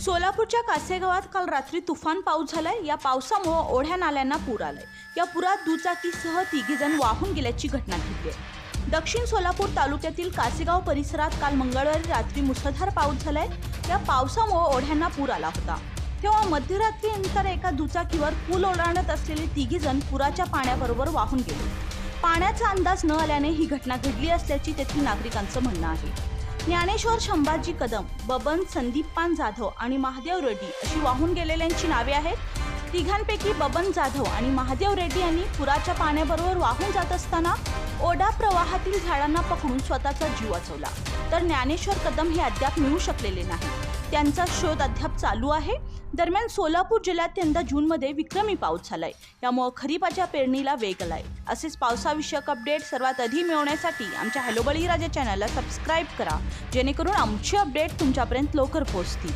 सोलापूरच्या कासेगावात काल रात्री तुफान पाऊस झालाय. या पावसामुळे ओढ्या नाल्यांना पूर आलाय. या पुरात दुचाकीसह तिघीजण वाहून गेल्याची घटना घडली दक्षिण सोलापूर तालुक्यातील कासेगाव परिसरात काल मंगळवारी रात्री मुसळधार पाऊस झालाय. या पावसामुळे ओढ्यांना पूर आला होता. तेव्हा मध्यरात्रीनंतर एका दुचाकीवर पूल ओलांडत असलेले तिघीजण पुराच्या पाण्याबरोबर वाहून गेले. पाण्याचा अंदाज न आल्याने ही घटना घडली असल्याची तेथील नागरिकांचं म्हणणं आहे. ज्ञानेश्वर शंभाजी कदम बबन संदीपान जाधव आणि महादेव रेड्डी अशी वाहून गेलेल्यांची नावे आहेत. तिघांपैकी बबन जाधव आणि महादेव रेड्डी यांनी पुराच्या पाण्याबरोबर वाहून जात असताना ओढा प्रवाहातील झाडांना पकडून स्वतःचा जीव वाचवला. तर ज्ञानेश्वर कदम हे अद्याप मिळू शकलेले नाही त्यांचा शोध अद्याप चालू आहे. दरम्यान सोलापूर जिल्ह्यात यंदा जूनमध्ये विक्रमी पाऊस झालाय. यामुळे खरीपाच्या पेरणीला वेग आलाय. असेच पावसाविषयक अपडेट सर्वात आधी मिळवण्यासाठी आमच्या हॅलो बळीराजा चॅनलला सबस्क्राईब करा. जेणेकरून आमची अपडेट तुमच्यापर्यंत लवकर पोहोचतील.